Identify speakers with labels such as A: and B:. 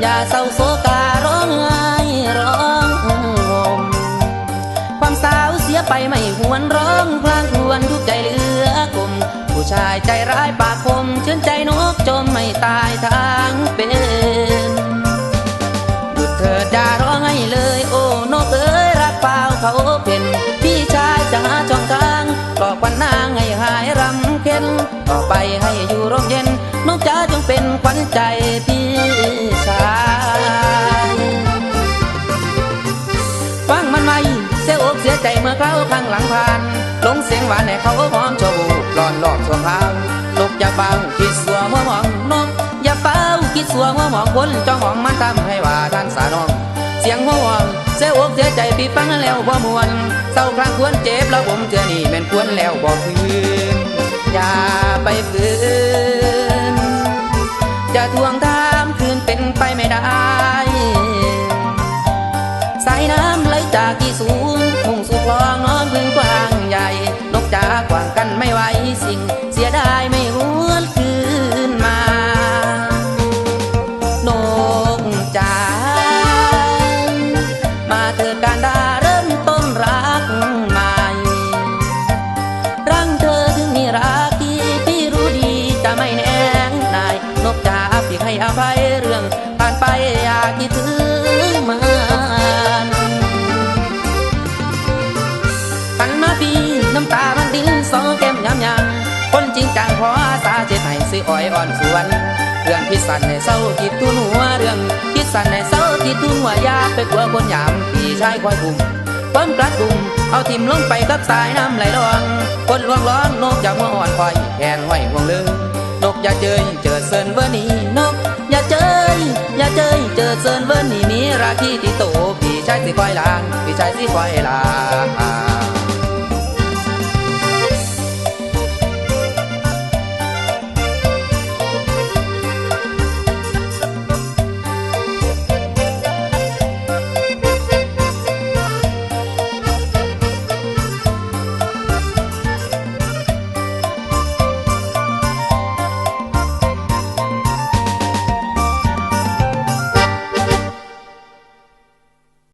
A: อย่าเศร้าโศการ้องไห้ร้องห่มความสาวเสียไปไม่หวนร้องพลางพวนทุกใจเลือกลมผู้ชายใจร้ายปากคมเชื่อใจนกจมไม่ตายทางเป็นหยุดเถิดอย่าร้องไห้เลยโอ้นกเอ้ยรักเปล่าเขาเป็นพี่ชายจะหาช่องทางหลอกวันนางให้หายรำเค็นต่อไปให้อยู่ร่มเย็นนกจ๋าจงเป็นขวัญใจพี่ ไหมเสียอกเสียใจเมื่อเขาข้างหลังผ่านหลงเสียงหวานให้เขาหอมโชวูหลอนหลอกสัวข้าวนกอย่าเฝ้าคิดสัวมัวมองนกอย่าเฝ้าคิดสัวมัวมองคนจ้องมองมันทำให้ว่าท่านสานอง เสียงหัววองเสียอกเสียใจพี่ฟังแล้วบ่มวนเศร้าครั้งควรเจ็บแล้วผมเจอนี่แม่นควรแล้วบ่คืนอย่าไปฝืนจะทวงถามคืนเป็นไปไม่ได้สายน้า สูงมุ่งสู่คลองน้องพึ่งกว้างใหญ่ นกจากว่างกันไม่ไหวสิ่ง เสียดายไม่หวนคืนมา นกจ๋ามาเถิดการดาเริ่มต้นรักใหม่รังเธอถึงมีรักที่พี่รู้ดีจะไม่แน่งนาย นกจ๋าพี่ให้อภัยเรื่องผ่านไปอยากคิดถึง หันมาปีน้ำตามันดิ้นสองแก้มยำยำคนจริงจังขออาสาเจ็ดให้ซื้ออ้อยอ่อนสวนเรื่องพิสันในเศร้าคิดทุนหัวเรื่องพิสันในเศร้าคิดทุนหัวยาไปกลัวคนยามพี่ชายคอยบุ่มเพิ่มกระดุมเอาทิมลงไปกับสายน้ำไหลรอง คนลวงร้อนนกอย่ามัวอ่อนคอยแทนไหวห่วงลืมนกอย่าเจยเจอเซินเวอร์นี่นก อย่าเจยอย่าเจยเจอเซินเวอร์นี่มีราคีที่โตพี่ชายสิคอยลางพี่ชายสิคอยลาง